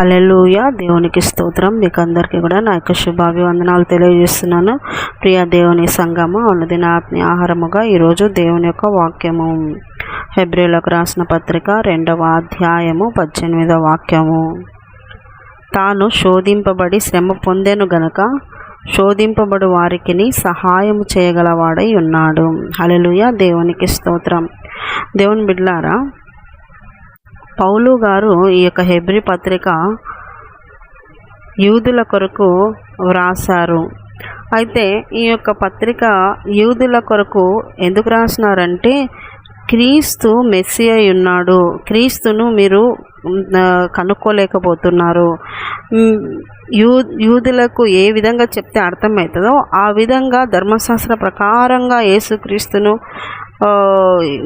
Hallelujah దేవునికి స్తోత్రం. మీకు అందరికీ కూడా నా యొక్క శుభాభివందనాలు తెలియజేస్తున్నాను. ప్రియ దేవుని సంగమ ఉన్నది నా ఆత్మీయ ఆహారముగా ఈరోజు దేవుని యొక్క వాక్యము. హెబ్రిలకు రాసిన పత్రిక రెండవ అధ్యాయము పద్దెనిమిదవ వాక్యము. తాను శోధింపబడి శ్రమ పొందెను గనక శోధింపబడు వారికి సహాయం చేయగలవాడై ఉన్నాడు. హలెలుయ దేవునికి స్తోత్రం. దేవుని బిడ్లారా పౌలు గారు ఈ యొక్క హెబ్రి పత్రిక యూదుల కొరకు వ్రాసారు అయితే ఈ యొక్క పత్రిక యూదుల కొరకు ఎందుకు రాసినారంటే క్రీస్తు మెస్సి అయి ఉన్నాడు. క్రీస్తును మీరు కనుక్కోలేకపోతున్నారు. యూ యూదులకు ఏ విధంగా చెప్తే అర్థమవుతుందో ఆ విధంగా ధర్మశాస్త్ర ప్రకారంగా యేసుక్రీస్తును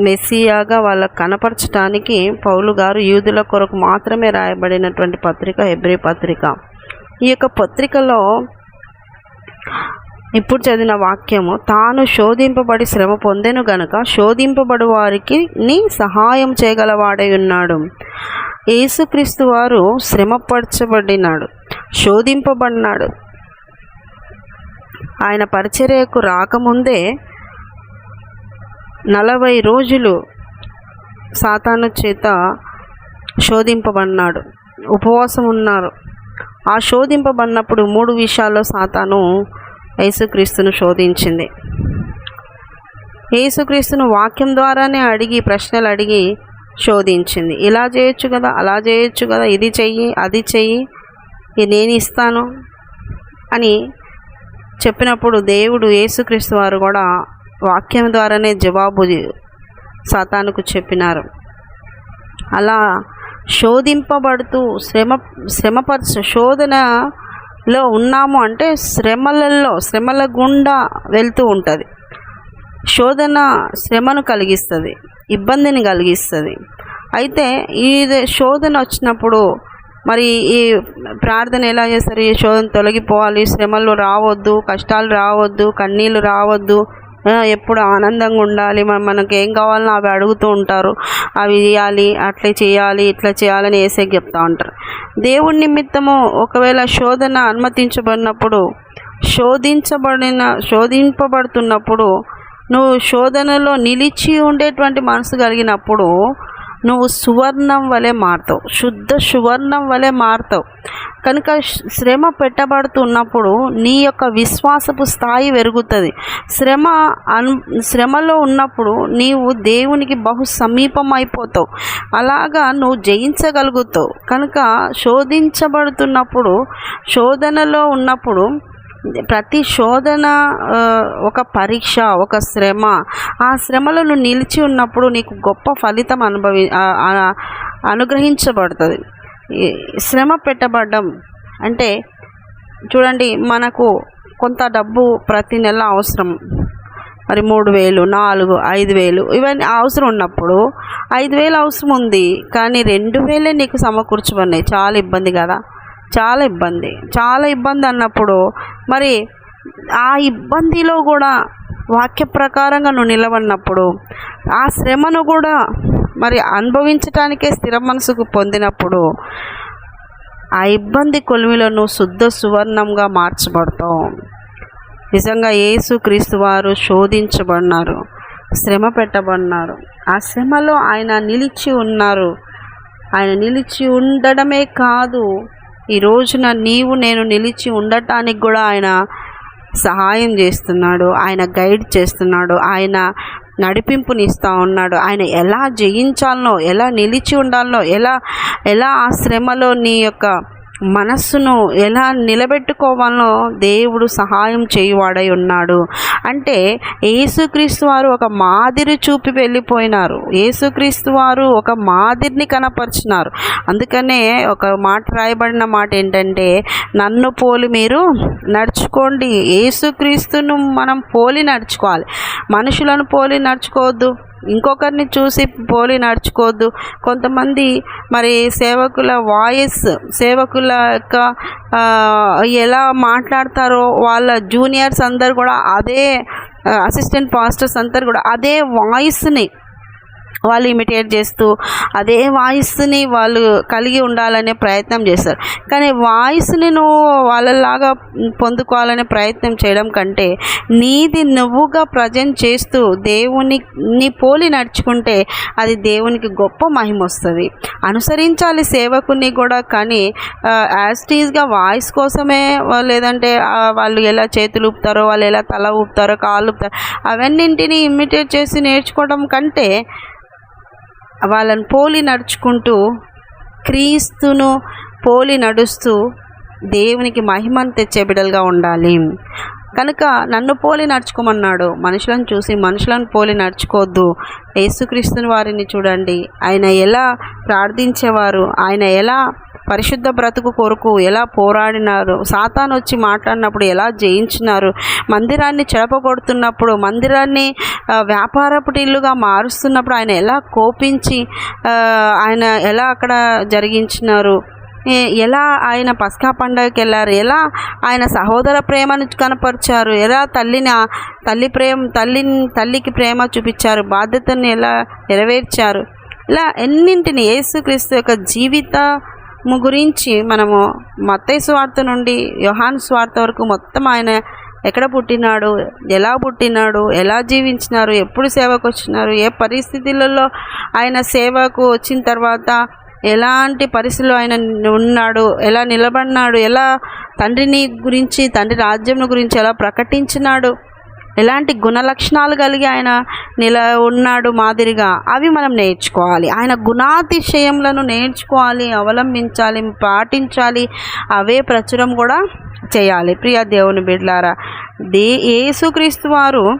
మెస్సియాగా వాళ్ళకు కనపరచడానికి పౌలు గారు యూదుల కొరకు మాత్రమే రాయబడినటువంటి పత్రిక హెబ్రి పత్రిక. ఈ యొక్క పత్రికలో ఇప్పుడు చదివిన వాక్యము తాను శోధింపబడి శ్రమ పొందెను గనుక శోధింపబడి వారికి ని సహాయం చేయగలవాడై ఉన్నాడు. యేసుక్రీస్తు వారు శ్రమపరచబడినాడు శోధింపబడినాడు. ఆయన పరిచర్యకు రాకముందే నలభై రోజులు సాతాను చేత శోధింపబడినాడు. ఉపవాసం ఉన్నారు. ఆ శోధింపబడినప్పుడు మూడు విషయాల్లో సాతాను యేసుక్రీస్తును శోధించింది. యేసుక్రీస్తును వాక్యం ద్వారానే అడిగి ప్రశ్నలు అడిగి శోధించింది. ఇలా చేయొచ్చు కదా అలా చేయొచ్చు కదా ఇది చెయ్యి అది చెయ్యి ఇది నేను ఇస్తాను అని చెప్పినప్పుడు దేవుడు యేసుక్రీస్తు వారు కూడా వాక్యం ద్వారానే జవాబు సాతానుకు చెప్పినారు. అలా శోధింపబడుతూ శ్రమ శ్రమపరచ శోధనలో ఉన్నాము అంటే శ్రమలలో శ్రమల గుండా వెళ్తూ ఉంటుంది. శోధన శ్రమను కలిగిస్తుంది ఇబ్బందిని కలిగిస్తుంది. అయితే ఈ శోధన వచ్చినప్పుడు మరి ఈ ప్రార్థన ఎలా చేస్తారు? ఈ శోధన తొలగిపోవాలి శ్రమలు రావద్దు కష్టాలు రావద్దు కన్నీళ్ళు రావద్దు ఎప్పుడు ఆనందంగా ఉండాలి. మన మనకి ఏం కావాలని అవి అడుగుతూ ఉంటారు. అవి చేయాలి అట్లా చేయాలి ఇట్లా చేయాలని వేసే చెప్తా ఉంటారు. దేవుడి నిమిత్తము ఒకవేళ శోధన అనుమతించబడినప్పుడు శోధించబడిన శోధింపబడుతున్నప్పుడు నువ్వు శోధనలో నిలిచి ఉండేటువంటి మనసు కలిగినప్పుడు నువ్వు సువర్ణం వలె మారుతావు. శుద్ధ సువర్ణం వలె మారుతావు. కనుక శ్రమ పెట్టబడుతున్నప్పుడు నీ యొక్క విశ్వాసపు స్థాయి పెరుగుతుంది. శ్రమ అన్ శ్రమలో ఉన్నప్పుడు నీవు దేవునికి బహు సమీపం అయిపోతావు అలాగా నువ్వు జయించగలుగుతావు. కనుక శోధించబడుతున్నప్పుడు శోధనలో ఉన్నప్పుడు ప్రతి శోధన ఒక పరీక్ష ఒక శ్రమ ఆ శ్రమలో నువ్వు నిలిచి ఉన్నప్పుడు నీకు గొప్ప ఫలితం అనుభవి అనుగ్రహించబడుతుంది. శ్రమ పెట్టబడ్డం అంటే చూడండి మనకు కొంత డబ్బు ప్రతి నెల అవసరం. మరి మూడు వేలు నాలుగు ఐదు వేలు ఇవన్నీ అవసరం ఉన్నప్పుడు ఐదు వేలు అవసరం ఉంది. కానీ రెండు వేలే నీకు సమకూర్చమన్నాయి చాలా ఇబ్బంది కదా. చాలా ఇబ్బంది. చాలా ఇబ్బంది అన్నప్పుడు మరి ఆ ఇబ్బందిలో కూడా వాక్య ప్రకారంగా నువ్వు నిలబడినప్పుడు ఆ శ్రమను కూడా మరి అనుభవించటానికే స్థిర మనసుకు పొందినప్పుడు ఆ ఇబ్బంది కొలిమిలో నువ్వు శుద్ధ సువర్ణంగా మార్చబడతావు. నిజంగా యేసు క్రీస్తు వారు శోధించబడినారు శ్రమ పెట్టబడినారు. ఆ శ్రమలో ఆయన నిలిచి ఉన్నారు. ఆయన నిలిచి ఉండడమే కాదు ఈ రోజున నీవు నేను నిలిచి ఉండటానికి కూడా ఆయన సహాయం చేస్తున్నాడు ఆయన గైడ్ చేస్తున్నాడు ఆయన నడిపింపునిస్తూ ఉన్నాడు. ఆయన ఎలా జయించాలనో ఎలా నిలిచి ఉండాలనో ఎలా ఎలా ఆ శ్రమలో నీ యొక్క మనస్సును ఎలా నిలబెట్టుకోవాలో దేవుడు సహాయం చేయువాడై ఉన్నాడు. అంటే యేసుక్రీస్తు వారు ఒక మాదిరి చూపి వెళ్ళిపోయినారు. యేసుక్రీస్తు వారు ఒక మాదిరిని కనపరిచినారు. అందుకనే ఒక మాట రాయబడిన మాట ఏంటంటే నన్ను పోలి మీరు నడుచుకోండి. యేసుక్రీస్తును మనం పోలి నడుచుకోవాలి. మనుషులను పోలి నడుచుకోవద్దు. ఇంకొకరిని చూసి పోలి నడుచుకోవద్దు. కొంతమంది మరి సేవకుల వాయిస్ సేవకుల యొక్క ఎలా మాట్లాడతారో వాళ్ళ జూనియర్స్ అందరు కూడా అదే అసిస్టెంట్ పాస్టర్స్ అందరు కూడా అదే వాయిస్ని వాళ్ళు ఇమిటేట్ చేస్తూ అదే వాయిస్ని వాళ్ళు కలిగి ఉండాలనే ప్రయత్నం చేస్తారు. కానీ వాయిస్ని నువ్వు వాళ్ళలాగా పొందుకోవాలనే ప్రయత్నం చేయడం కంటే నీది నువ్వుగా ప్రజెంట్ చేస్తూ దేవుని నీ పోలి నడుచుకుంటే అది దేవునికి గొప్ప మహిమ వస్తుంది. అనుసరించాలి సేవకుని కూడా కానీ యాజ్ టీజ్గా వాయిస్ కోసమే లేదంటే వాళ్ళు ఎలా చేతులు ఊపుతారో వాళ్ళు ఎలా తల ఊపుతారో కాళ్ళు ఊపుతారో అవన్నింటినీ ఇమిటేట్ చేసి నేర్చుకోవడం కంటే వాళ్ళని పోలి నడుచుకుంటూ క్రీస్తును పోలి నడుస్తూ దేవునికి మహిమను తెచ్చే బిడ్డలుగా ఉండాలి. కనుక నన్ను పోలి నడుచుకోమన్నాడు. మనుషులను చూసి మనుషులను పోలి నడుచుకోవద్దు. యేసుక్రీస్తుని వారిని చూడండి. ఆయన ఎలా ప్రార్థించేవారు? ఆయన ఎలా పరిశుద్ధ బ్రతుకు కొరకు ఎలా పోరాడినారు? సాతాను వచ్చి మాట్లాడినప్పుడు ఎలా జయించినారు? మందిరాన్ని చెడపగొడుతున్నప్పుడు మందిరాన్ని ఆ, వ్యాపారపు ఇల్లుగా మారుస్తున్నప్పుడు ఆయన ఎలా కోపించి ఆయన ఎలా అక్కడ జరిగించినారు? ఎలా ఆయన పస్కా పండగకి వెళ్ళారు? ఎలా ఆయన సహోదర ప్రేమను కనపరిచారు? ఎలా తల్లిని తల్లి ప్రేమ తల్లిని తల్లికి ప్రేమ చూపించారు? బాధ్యతను ఎలా నెరవేర్చారు? ఇలా ఎన్నింటిని యేసుక్రీస్తు యొక్క జీవిత గురించి మనము మత్తయ్య స్వార్థ నుండి యోహాన్ స్వార్థ వరకు మొత్తం ఆయన ఎక్కడ పుట్టినాడు ఎలా పుట్టినాడు ఎలా జీవించినారు ఎప్పుడు సేవకు వచ్చినారు ఏ పరిస్థితులలో ఆయన సేవకు వచ్చిన తర్వాత ఎలాంటి పరిస్థితుల్లో ఆయన ఉన్నాడు ఎలా నిలబడినాడు ఎలా తండ్రిని గురించి తండ్రి రాజ్యం గురించి ఎలా ప్రకటించినాడు ఎలాంటి గుణ లక్షణాలు కలిగి ఆయన నిల ఉన్నాడు మాదిరిగా అవి మనం నేర్చుకోవాలి. ఆయన గుణాతిశయములను నేర్చుకోవాలి అవలంబించాలి పాటించాలి అవే ప్రచురం కూడా చేయాలి. ప్రియ దేవుని బిడ్లారా దే యేసుక్రీస్తు వారు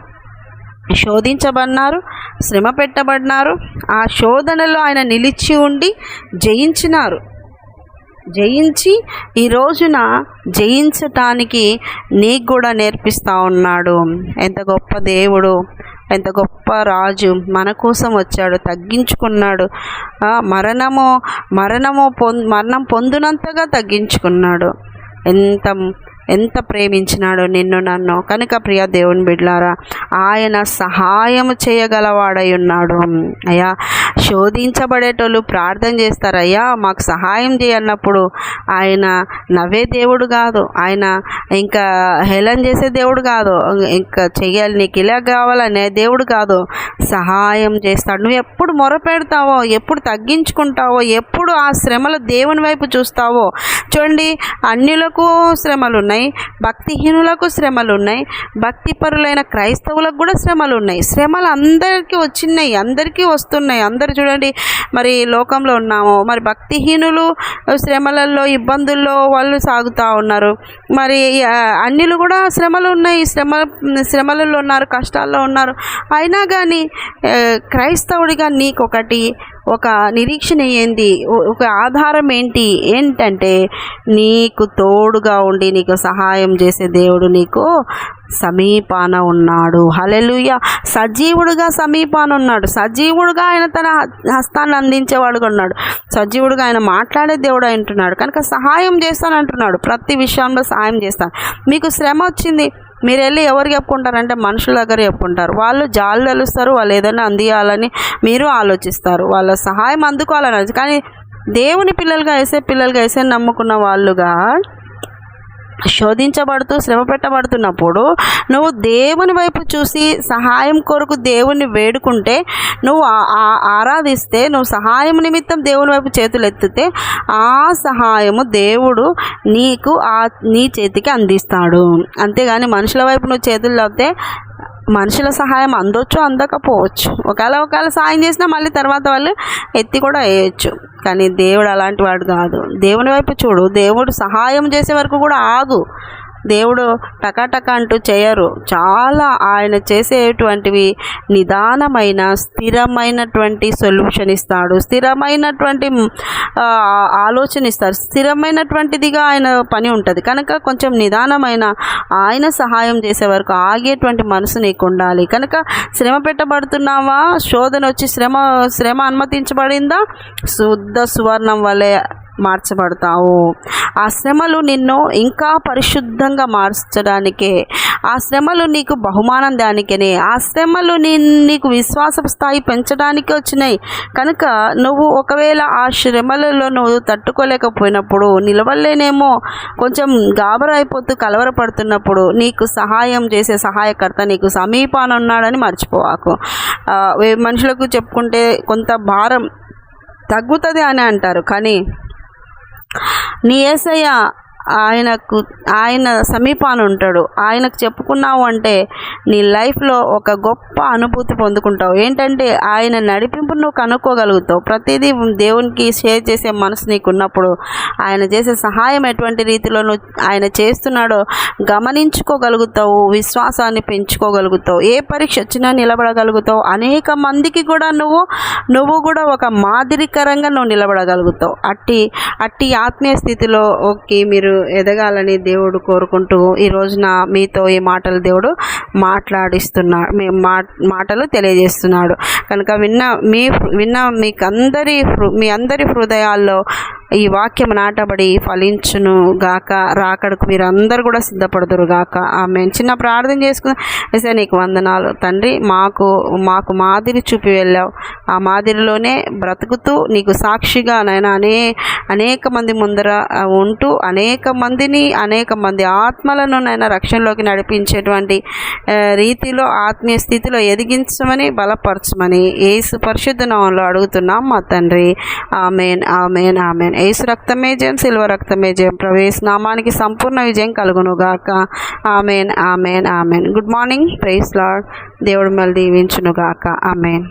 శోధించబడినారు శ్రమ పెట్టబడినారు ఆ శోధనలో ఆయన నిలిచి ఉండి జయించినారు. జయించి ఈ రోజున జయించటానికి నీకు కూడా నేర్పిస్తూ ఉన్నాడు. ఎంత గొప్ప దేవుడు ఎంత గొప్ప రాజు మన కోసం వచ్చాడు తగ్గించుకున్నాడు. మరణము మరణము పొం మరణం పొందినంతగా తగ్గించుకున్నాడు. ఎంత ఎంత ప్రేమించినాడు నిన్ను నన్ను. కనుక ప్రియ దేవుని బిడ్లారా ఆయన సహాయం చేయగలవాడై ఉన్నాడు. అయ్యా శోధించబడేటోళ్ళు ప్రార్థన చేస్తారు అయ్యా మాకు సహాయం చేయన్నప్పుడు ఆయన నవ్వే దేవుడు కాదు. ఆయన ఇంకా హేళన చేసే దేవుడు కాదు. ఇంకా చెయ్యాలి నీకు ఇలా కావాలనే దేవుడు కాదు. సహాయం చేస్తాడు. నువ్వు ఎప్పుడు మొరపెడతావో ఎప్పుడు తగ్గించుకుంటావో ఎప్పుడు ఆ శ్రమలు దేవుని వైపు చూస్తావో. చూడండి అన్యులకు శ్రమలు ఉన్నాయి భక్తిహీనులకు శ్రమలు ఉన్నాయి భక్తిపరులైన క్రైస్తవులకు కూడా శ్రమలు ఉన్నాయి శ్రమలు అందరికీ వచ్చినాయి అందరికీ వస్తున్నాయి. అందరు చూడండి మరి లోకంలో ఉన్నాము. మరి భక్తిహీనులు శ్రమలలో ఇబ్బందుల్లో వాళ్ళు సాగుతూ ఉన్నారు. మరి అన్నిలు కూడా శ్రమలు ఉన్నాయి శ్రమ శ్రమలలో ఉన్నారు కష్టాల్లో ఉన్నారు. అయినా కానీ క్రైస్తవుడిగా నీకొకటి ఒక నిరీక్షణ ఏంది ఒక ఆధారం ఏంటి? ఏంటంటే నీకు తోడుగా ఉండి నీకు సహాయం చేసే దేవుడు నీకు సమీపాన ఉన్నాడు. హలెలుయ సజీవుడుగా సమీపాన ఉన్నాడు. సజీవుడుగా ఆయన తన హస్తాన్ని అందించేవాడుగా ఉన్నాడు. సజీవుడుగా ఆయన మాట్లాడే దేవుడు అంటున్నాడు కనుక సహాయం చేస్తాను అంటున్నాడు ప్రతి విషయంలో సహాయం చేస్తాను. మీకు శ్రమ వచ్చింది? మీరు వెళ్ళి ఎవరు చెప్పుకుంటారంటే మనుషుల దగ్గర చెప్పుకుంటారు. వాళ్ళు జాలు తెలుస్తారు వాళ్ళు ఏదైనా అందియాలని మీరు ఆలోచిస్తారు. వాళ్ళ సహాయం అందుకోవాలని కానీ దేవుని పిల్లలుగా వేసే పిల్లలుగా వేసే నమ్ముకున్న వాళ్ళుగా శోధించబడుతూ శ్రమ పెట్టబడుతున్నప్పుడు నువ్వు దేవుని వైపు చూసి సహాయం కొరకు దేవుణ్ణి వేడుకుంటే నువ్వు ఆ- ఆరాధిస్తే నువ్వు సహాయం నిమిత్తం దేవుని వైపు చేతులు ఎత్తితే ఆ సహాయము దేవుడు నీకు ఆ నీ చేతికి అందిస్తాడు. అంతేగాని మనుషుల వైపు నువ్వు చేతులు లేకపోతే మనుషుల సహాయం అందొచ్చు అందకపోవచ్చు. ఒకవేళ ఒకవేళ సాయం చేసినా మళ్ళీ తర్వాత వాళ్ళు ఎత్తి కూడా వేయచ్చు. కానీ దేవుడు అలాంటి వాడు కాదు. దేవుని వైపు చూడు. దేవుడు సహాయం చేసే వరకు కూడా ఆగు. దేవుడు టకాటక అంటూ చేయరు. చాలా ఆయన చేసేటువంటివి నిదానమైన స్థిరమైనటువంటి సొల్యూషన్ ఇస్తాడు. స్థిరమైనటువంటి ఆలోచన ఇస్తారు స్థిరమైనటువంటిదిగా ఆయన పని ఉంటుంది. కనుక కొంచెం నిదానమైన ఆయన సహాయం చేసే వరకు ఆగేటువంటి మనసు నీకు ఉండాలి. కనుక శ్రమ పెట్టబడుతున్నావా? శోధన వచ్చి శ్రమ శ్రమ అనుమతించబడిందా? శుద్ధ సువర్ణం వలె మార్చబడతావు. ఆ శ్రమలు నిన్ను ఇంకా పరిశుద్ధంగా మార్చడానికే ఆ శ్రమలు నీకు బహుమానం దానికనే ఆ శ్రమలు నీ నీకు విశ్వాస స్థాయి పెంచడానికి వచ్చినాయి. కనుక నువ్వు ఒకవేళ ఆ శ్రమలలో నువ్వు తట్టుకోలేకపోయినప్పుడు నిలవలేనేమో కొంచెం గాబర అయిపోతూ కలవరపడుతున్నప్పుడు నీకు సహాయం చేసే సహాయకర్త నీకు సమీపాన ఉన్నాడని మర్చిపోవాకు. మనుషులకు చెప్పుకుంటే కొంత భారం తగ్గుతుంది అని అంటారు. కానీ నీ ఏసయ్య ఆయనకు ఆయన సమీపాన ఉంటాడు. ఆయనకు చెప్పుకున్నావు అంటే నీ లైఫ్లో ఒక గొప్ప అనుభూతి పొందుకుంటావు. ఏంటంటే ఆయన నడిపింపు నువ్వు కనుక్కోగలుగుతావు. ప్రతిదీ దేవునికి షేర్ చేసే మనసు నీకు ఉన్నప్పుడు ఆయన చేసే సహాయం ఎటువంటి రీతిలో నువ్వు ఆయన చేస్తున్నాడో గమనించుకోగలుగుతావు విశ్వాసాన్ని పెంచుకోగలుగుతావు. ఏ పరీక్ష వచ్చినా నిలబడగలుగుతావు. అనేక మందికి కూడా నువ్వు నువ్వు కూడా ఒక మాదిరికరంగా నువ్వు నిలబడగలుగుతావు. అట్టి అట్టి ఆత్మీయ స్థితిలో ఓకే మీరు ఎదగాలని దేవుడు కోరుకుంటూ ఈ రోజున మీతో ఈ మాటలు దేవుడు మాట్లాడిస్తున్నాడు మీ మా మాటలు తెలియజేస్తున్నాడు. కనుక విన్న మీ విన్న మీకు అందరి హృ- మీ అందరి హృదయాల్లో ఈ వాక్యం నాటబడి ఫలించును గాక రాకడకు మీరు అందరు కూడా సిద్ధపడదురు గాక. ఆమె చిన్న ప్రార్థన చేసుకుని సరే నీకు వందనాలు. తండ్రి మాకు మాకు మాదిరి చూపి వెళ్ళావు. ఆ మాదిరిలోనే బ్రతుకుతూ నీకు సాక్షిగా నాయన అనే అనేక మంది ముందర ఉంటూ అనేక మందిని అనేక మంది ఆత్మలను నాయన రక్షణలోకి నడిపించేటువంటి రీతిలో ఆత్మీయ స్థితిలో ఎదిగించమని బలపరచమని ఏసు పరిశుద్ధ నామంలో అడుగుతున్నాం మా తండ్రి. Amen amen amen. ఏసు రక్తమే జయం సిల్వ రక్తమే జయం. ప్రవేశ్ నామానికి సంపూర్ణ విజయం కలుగును గాక amen amen amen. Good morning. Praise lord దేవుడు మళ్ళీ దీవించును గాక ఆమెన్.